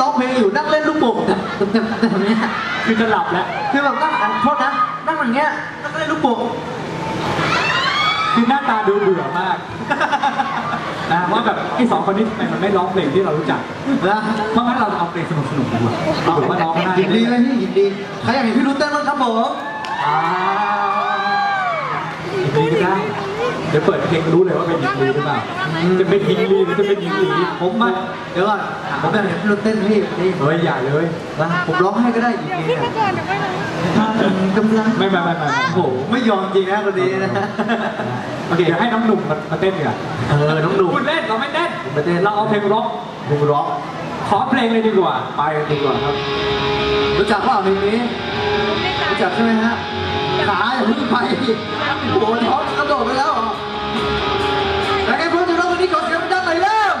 ร้องเพลงอยู่นั่งเล่นลูกโป่งแต่แต่แต่แบบเนี้ยคือจะหลับแล้ว คือแบบนั่งอ่านโทษนะนั่งอย่างเงี้ยนั่งเล่นลูกโป่งคือหน้าตาดูเบื่อมากนะว่าแบบไอ้สองคนนี้ทำไมมันไม่ร้องเพลงที่เรารู้จักนะเพราะงั้นเราเอาเพลงสนุกสนุกๆดีกว่าเอาแบบว่าร้องได้ยินดีเลยพี่ยินดีใครอยากเห็นพี่รุ้เต้นบ้างครับผมอ่ายิงลีก็ได้ เดี๋ยวเปิดเพลงรู้เลยว่าเป็นยิงลีหรือเปล่า จะเป็นยิงลีหรือจะเป็นยิงลีผมมาเดี๋ยวก่อนผมอยากเห็นพี่รุ้เต้นพี่พี่เฮ้ยอย่าเลยนะผมร้องให้ก็ได้ยินดีขึ้นเนี่ยมาก่อนเดี๋ยวไปเลยถ้ามีกำลังไม่ไม่ไม่ไม่ไม่โอ้โหไม่ยอมจริงนะคนนี้นะโอเคเดี๋ยวให้น้องหนุ่มมามาเต้นดีกว่าเออน้องหนุ่มพูดเล่นเราไม่เต้นไม่เต้นเราเอาเพลงร็อกดูร็อกขอเพลงเลยดีกว่า ไปกันดีกว่าครับ รู้จักเปล่าเพลงนี้รู้จักใช่ไหมฮะขาอย่าเพิ่งไปโอ้โหท้องกระโดดไปแล้วเหรอ แต่ไงพวกเราวันนี้ขอเสียงดังหน่อยเร็ว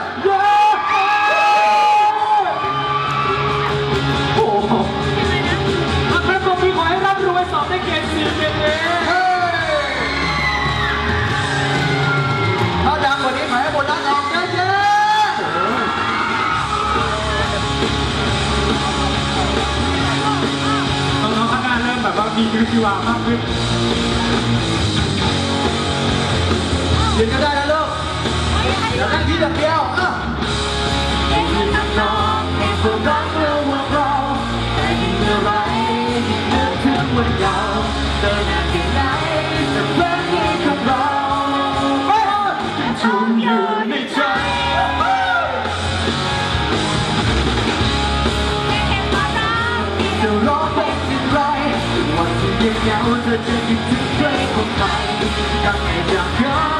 โอ้โหมันเป็นตัวมีขอให้ร่ำรวยสอบได้เกรดสี่เกรดเอเฮ้ยถ้าดังกว่านี้ขอให้โบนัสออกเยอะน้องๆข้างหน้าเริ่มแบบว่ามีชีวิตชีวามากขึ้นๆเดี๋ ยวจะได้แล้วลูกเดี๋ยวนั่งคิดอย่เดียวอะชุมอยู่ในใจจะร้องเพลงอย่างไรวันที่ยังเหงาเธอจะคิดถึงเพลงของใครยังไม่อยากกันวัน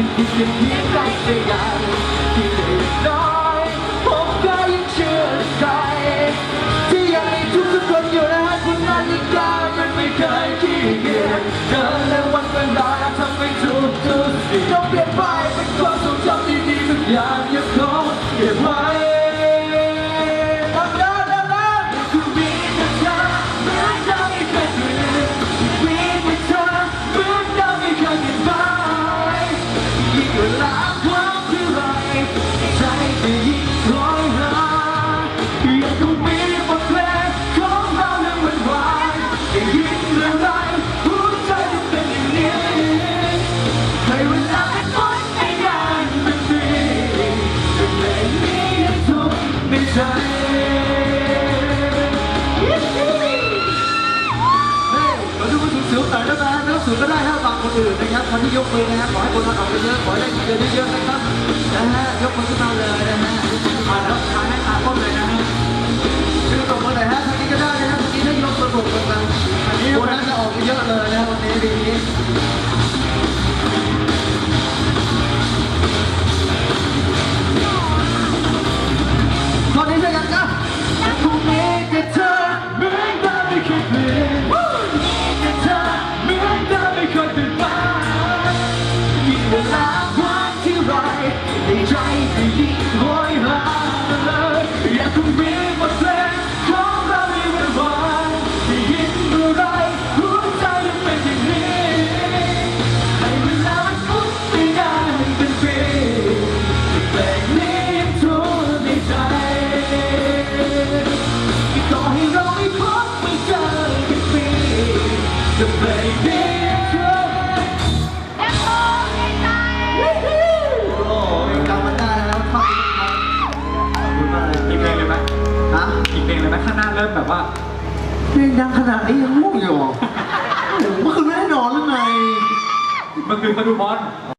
อเจอไคนอื่นนะครับคนที่ยกมือนะครับขอให้คนมาออกเยอะๆขอให้ได้เงินเยอะๆนะครับนะฮะยกมือขึ้นมาเลยนะฮะมาแล้วทานให้ตาก้มเลยนะฮะคือตกมาไหนฮะ แบบว่าเพลงดังขนาดนี้ยังง่งอยู่เมื่อคืนไม่ได้นอนหรือไงเมื่อคืนเขาดูบอล